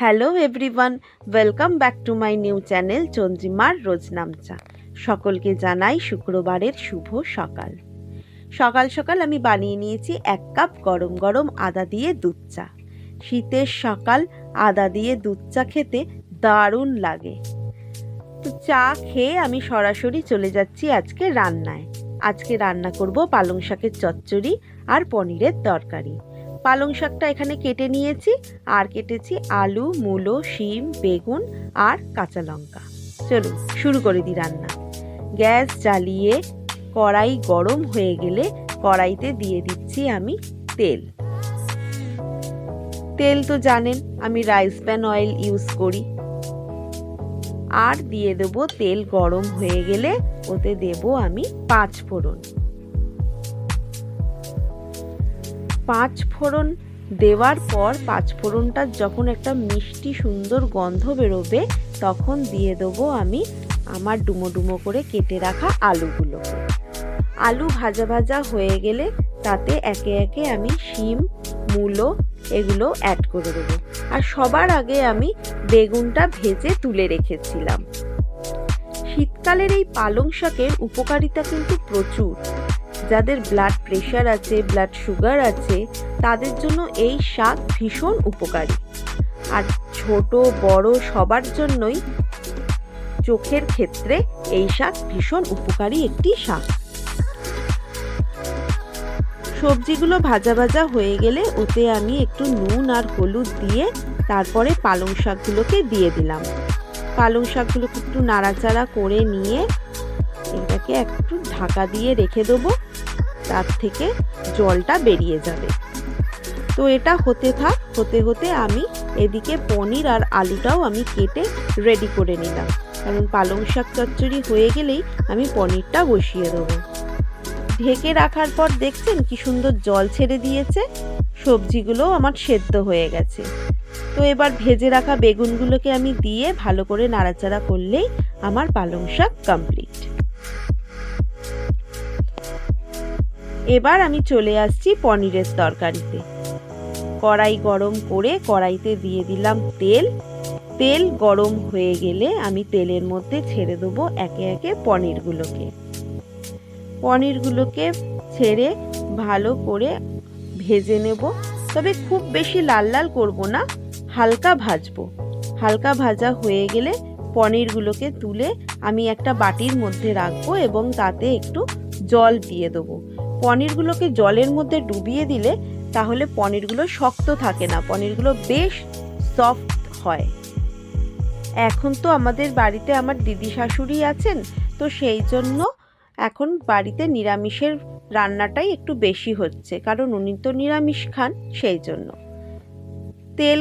Hello everyone, welcome back to my new channel চন্দ্রিমার রোজনামচা সকলকে জানাই শুক্রবারের শুভ সকাল। সকাল সকাল আমি বানিয়ে নিয়েছি এক কাপ গরম গরম আদা দিয়ে দুধ চা। শীতের সকাল, আদা দিয়ে দুধ চা খেতে দারুণ লাগে। তো চা খেয়ে আমি সরাসরি চলে যাচ্ছি আজকে রান্নায়। আজকে রান্না করব পালং শাকের চচ্চড়ি আর পনিরের তরকারি। পালং শাকটা এখানে কেটে নিয়েছি। আর কেটেছি আলু, মূলো, শিম, বেগুন আর কাঁচা লঙ্কা। চলুন, শুরু করে দিই রান্না। গ্যাস জ্বালিয়ে কড়াই গরম হয়ে গেলে কড়াইতে দিয়ে দিচ্ছি আমি তেল। তেল তো জানেন, আমি রাইস প্যান অয়েল ইউজ করি। আর দিয়ে দেব তেল গরম হয়ে গেলে ওতে দেব আমি পাঁচ ফোড়ন পাঁচ ফোড়ন দেওয়ার পর পাঁচ ফোড়নটার যখন একটা মিষ্টি সুন্দর গন্ধ বেরোবে, তখন দিয়ে দেবো আমি আমার ডুমো ডুমো করে কেটে রাখা আলুগুলোকে। আলু ভাজা ভাজা হয়ে গেলে তাতে একে একে আমি শিম, মূলো এগুলো অ্যাড করে দেবো। আর সবার আগে আমি বেগুনটা ভেজে তুলে রেখেছিলাম। শীতকালের এই পালং শাকের উপকারিতা কিন্তু প্রচুর। যাদের ব্লাড প্রেশার আছে ব্লাড সুগার আছে, তাদের জন্য এই শাক ভীষণ উপকারী। আর ছোট, বড় সবার জন্যই চোখের ক্ষেত্রে এই শাক ভীষণ উপকারী একটি শাক। সবজিগুলো ভাজা ভাজা হয়ে গেলে ওতে আমি একটু নুন আর হলুদ দিয়ে তারপরে পালং শাকগুলোকে দিয়ে দিলাম। পালং শাকগুলোকে একটু নাড়াচাড়া করে নিয়ে এটাকে একটু ঢাকা দিয়ে রেখে দেবো। তার থেকে জলটা বেরিয়ে যাবে। তো এটা হতে থাক, হতে হতে আমি এদিকে পনির আর আলুটাও আমি কেটে রেডি করে নিলাম। কারণ পালং শাক চচ্চড়ি হয়ে গেলেই আমি পনিরটা বসিয়ে দেবো। ঢেকে রাখার পর দেখছেন কি সুন্দর জল ছেড়ে দিয়েছে সবজিগুলো আমার সেদ্ধ হয়ে গেছে। তো এবার ভেজে রাখা বেগুনগুলোকে আমি দিয়ে ভালো করে নাড়াচাড়া করলেই আমার পালং শাক কমপ্লিট এবার আমি চলে আসছি পনিরের তরকারিতে। কড়াই গরম করে কড়াইতে দিয়ে দিলাম তেল। তেল গরম হয়ে গেলে আমি তেলের মধ্যে ছেড়ে দেবো একে একে পনিরগুলোকে। পনিরগুলোকে ছেড়ে ভালো করে ভেজে নেব। তবে খুব বেশি লাল লাল করব না, হালকা ভাজবো। হালকা ভাজা হয়ে গেলে পনিরগুলোকে তুলে আমি একটা বাটির মধ্যে রাখব এবং তাতে একটু জল দিয়ে দেবো। পনিরগুলোকে জলের মধ্যে ডুবিয়ে দিলে তাহলে পনিরগুলো শক্ত থাকে না, পনিরগুলো বেশ সফট হয়। এখন তো আমাদের বাড়িতে আমার দিদি শাশুড়ি আছেন, তো সেই জন্য এখন বাড়িতে নিরামিষের রান্নাটাই একটু বেশি হচ্ছে, কারণ উনি তো নিরামিষ খান সেই জন্য। তেল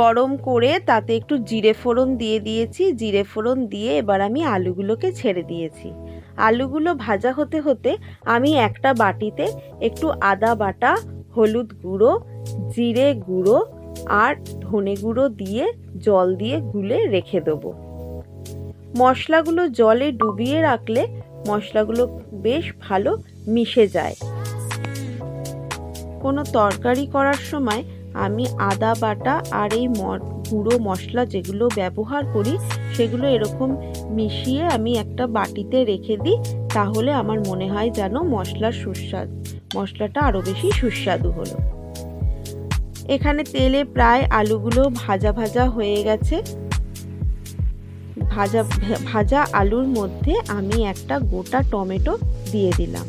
গরম করে তাতে একটু জিরে ফোড়ন দিয়ে দিয়েছি, জিরে ফোড়ন দিয়ে এবার আমি আলুগুলোকে ছেড়ে দিয়েছি। আলুগুলো ভাজা হতে হতে আমি একটা বাটিতে একটু আদা বাটা, হলুদ গুঁড়ো, জিরে গুঁড়ো আর ধনে গুঁড়ো দিয়ে জল দিয়ে গুলে রেখে দেবো। মশলাগুলো জলে ডুবিয়ে রাখলে মশলাগুলো বেশ ভালো মিশে যায়। কোনো তরকারি করার সময় আমি আদা বাটা আর এই গুঁড়ো মশলা যেগুলো ব্যবহার করি, সেগুলো এরকম মিশিয়ে আমি একটা বাটিতে রেখে দিই, তাহলে আমার মনে হয় যেন মশলার সুস্বাদু, মশলাটা আরও বেশি সুস্বাদু হলো। এখানে তেলে প্রায় আলুগুলো ভাজা ভাজা হয়ে গেছে। ভাজা ভাজা আলুর মধ্যে আমি একটা গোটা টমেটো দিয়ে দিলাম।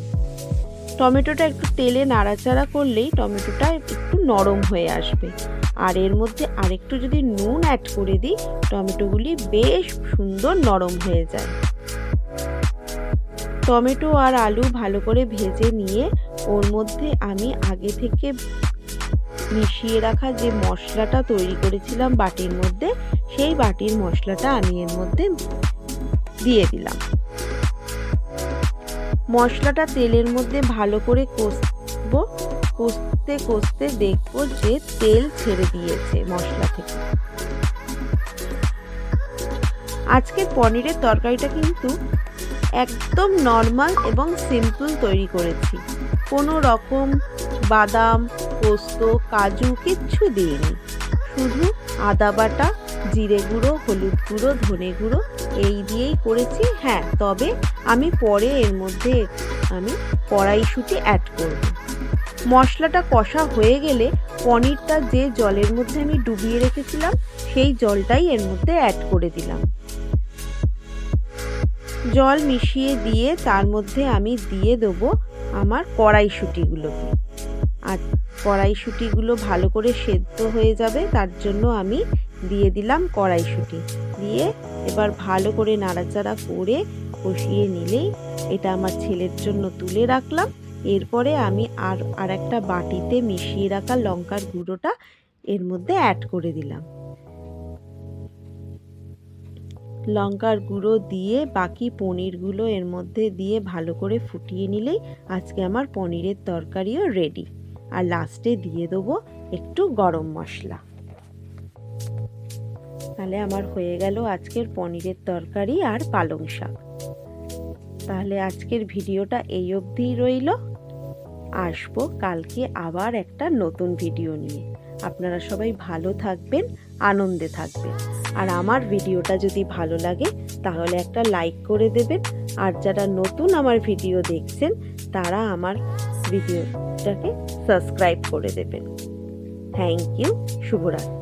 টমেটোটা একটু তেলে নাড়াচাড়া করলেই টমেটোটা একটু নরম হয়ে আসবে। আর এর মধ্যে আরেকটু যদি নুন অ্যাড করে দিই, টমেটোগুলি বেশ সুন্দর নরম হয়ে যায়। টমেটো আর আলু ভালো করে ভেজে নিয়ে ওর মধ্যে আমি আগে থেকে মিশিয়ে রাখা যে মশলাটা তৈরি করেছিলাম বাটির মধ্যে, সেই বাটির মশলাটা আমি এর মধ্যে দিয়ে দিলাম। মশলাটা তেলের মধ্যে ভালো করে কষবো কষতে কষতে দেখব যে তেল ছেড়ে দিয়েছে মশলা থেকে। আজকে পনিরের তরকারিটা কিন্তু একদম নর্মাল এবং সিম্পল তৈরি করেছি। কোনো রকম বাদাম, পোস্ত, কাজু কিচ্ছু দিইনি। শুধু আদা বাটা, জিরে গুঁড়ো, হলুদ গুঁড়ো, ধনে গুঁড়ো এই দিয়েই করেছি। হ্যাঁ তবে আমি পরে এর মধ্যে আমি কড়াইশুঁটি অ্যাড করব। মশলাটা কষা হয়ে গেলে পনিরটা যে জলের মধ্যে আমি ডুবিয়ে রেখেছিলাম, সেই জলটাই এর মধ্যে অ্যাড করে দিলাম। জল মিশিয়ে দিয়ে তার মধ্যে আমি দিয়ে দেবো আমার কড়াইশুঁটিগুলোকে। আর কড়াইশুঁটিগুলো ভালো করে সেদ্ধ হয়ে যাবে, তার জন্য আমি দিয়ে দিলাম কড়াইশুঁটি। দিয়ে এবার ভালো করে নাড়াচাড়া করে কষিয়ে নিলেই এটা আমার ছেলের জন্য তুলে রাখলাম। এরপরে আমি আর আর একটা বাটিতে মিশিয়ে রাখা লঙ্কার গুঁড়োটা এর মধ্যে অ্যাড করে দিলাম। লঙ্কার গুঁড়ো দিয়ে বাকি পনিরগুলো এর মধ্যে দিয়ে ভালো করে ফুটিয়ে নিলেই আজকে আমার পনিরের তরকারিও রেডি আর লাস্টে দিয়ে দেবো একটু গরম মশলা। তাহলে আমার হয়ে গেল আজকের পনিরের তরকারি আর পালং শাক। তাহলে আজকের ভিডিওটা এই অবধিই রইল। আসব কালকে আবার একটা নতুন ভিডিও নিয়ে। আপনারা সবাই ভালো থাকবেন, আনন্দে থাকবেন। আর আমার ভিডিওটা যদি ভালো লাগে, তাহলে একটা লাইক করে দেবেন। আর যারা নতুন আমার ভিডিও দেখছেন, তারা আমার ভিডিওটাকে সাবস্ক্রাইব করে দেবেন। থ্যাংক ইউ শুভরাত্রি।